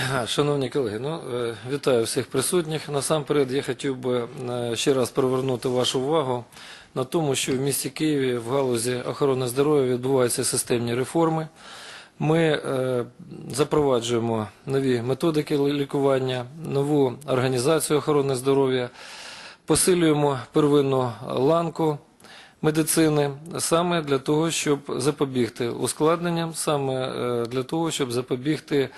Шановні колеги, ну, е, вітаю всіх присутніх. Насамперед я хотів би е, ще раз привернути вашу увагу на тому, що в місті Києві в галузі охорони здоров'я відбуваються системні реформи. Ми е, запроваджуємо нові методики лікування, нову організацію охорони здоров'я, посилюємо первинну ланку медицини саме для того, щоб запобігти ускладненням, саме для того, щоб запобігти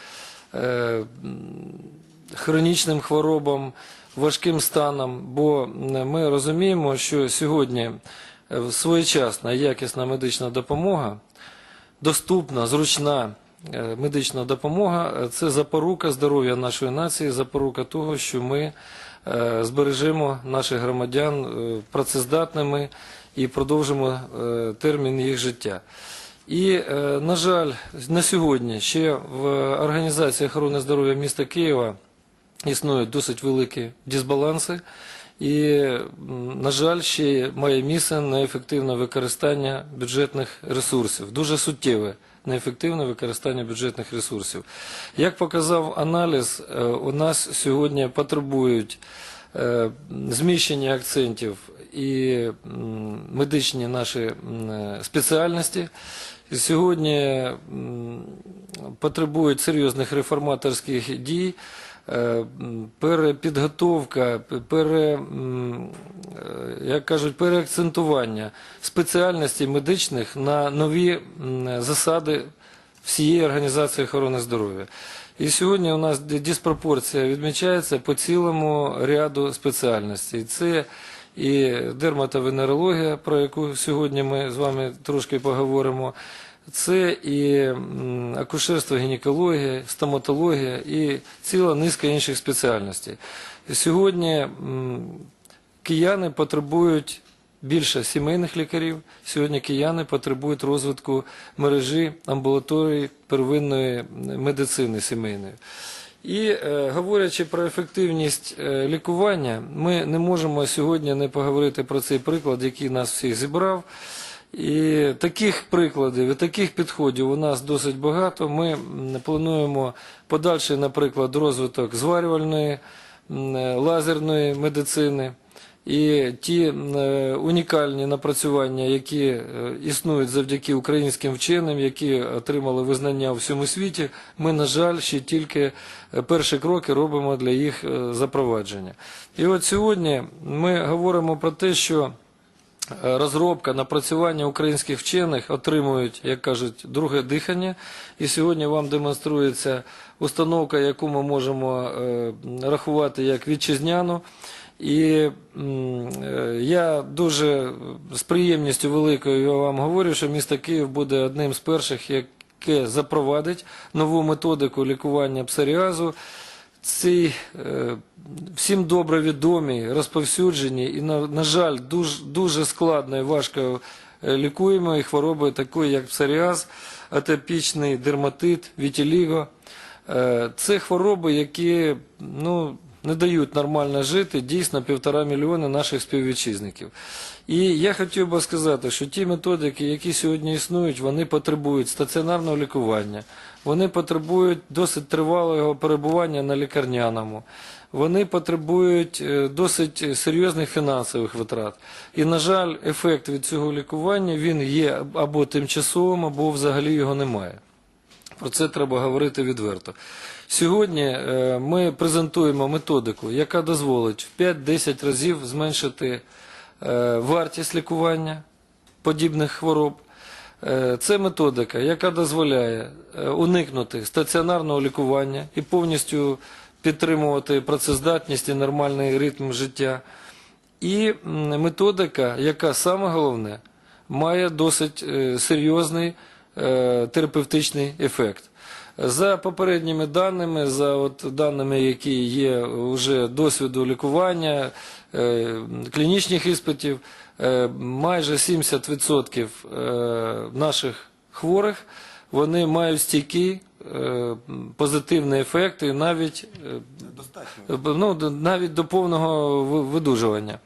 хронічним хворобам, важким станам. Бо ми розуміємо, що сьогодні е, своєчасна якісна медична допомога, доступна, зручна е, медична допомога е, це запорука здоров'я нашої нації, запорука того, що ми е, збережемо наших громадян е, працездатними і продовжимо е, термін їх життя. І, е, на жаль, на сьогодні ще в Організації охорони здоров'я міста Києва існують досить великі дисбаланси. І, на жаль, ще має місце неефективне використання бюджетних ресурсів, дуже суттєве неефективне використання бюджетних ресурсів. Як показав аналіз, е, у нас сьогодні потребують е, зміщення акцентів і медичні наші спеціальності. Сьогодні потребують серйозних реформаторських дій. Е, Перепідготовка, пере, е, як кажуть, переакцентування спеціальностей медичних на нові засади всієї організації охорони здоров'я. І сьогодні у нас диспропорція відмічається по цілому ряду спеціальностей. Це і дерматовенерологія, про яку сьогодні ми з вами трошки поговоримо. Це і акушерство, гінекологія, стоматологія і ціла низка інших спеціальностей. Сьогодні кияни потребують більше сімейних лікарів. Сьогодні кияни потребують розвитку мережі амбулаторії первинної медицини сімейної. І е, говорячи про ефективність е, лікування, ми не можемо сьогодні не поговорити про цей приклад, який нас всіх зібрав. І таких прикладів, і таких підходів у нас досить багато. Ми плануємо подальший, наприклад, розвиток зварювальної е, лазерної медицини. І ті е, унікальні напрацювання, які е, існують завдяки українським вченим, які отримали визнання у всьому світі, ми, на жаль, ще тільки е, перші кроки робимо для їх запровадження. І от сьогодні ми говоримо про те, що розробка, напрацювання українських вчених отримують, як кажуть, друге дихання. І сьогодні вам демонструється установка, яку ми можемо рахувати як вітчизняну. І е, я дуже з приємністю великою вам говорю, що місто Київ буде одним з перших, яке запровадить нову методику лікування псоріазу ці е, всім добре відомі, розповсюджені і, на, жаль, дуже, дуже складно і важко е, лікуємо хвороби такої, як псоріаз, атопічний дерматит, вітіліго. Це хвороби, які ну, не дають нормально жити дійсно півтора мільйони наших співвітчизників. І я хотів би сказати, що ті методики, які сьогодні існують, вони потребують стаціонарного лікування, вони потребують досить тривалого перебування на лікарняному, вони потребують е, досить серйозних фінансових витрат. І, на жаль, ефект від цього лікування він є або тимчасовим, або взагалі його немає. Про це треба говорити відверто. Сьогодні е, ми презентуємо методику, яка дозволить в 5-10 разів зменшити е, вартість лікування подібних хвороб. Е, Це методика, яка дозволяє уникнути стаціонарного лікування і повністю підтримувати працездатність і нормальний ритм життя. І методика, яка саме головне, має досить серйозний терапевтичний ефект. За попередніми даними, за от даними, які є вже досвіду лікування, е, клінічних іспитів, е, майже 70% е, наших хворих вони мають стійкий е, позитивний ефект і навіть е, ну, навіть до повного ви- видужування.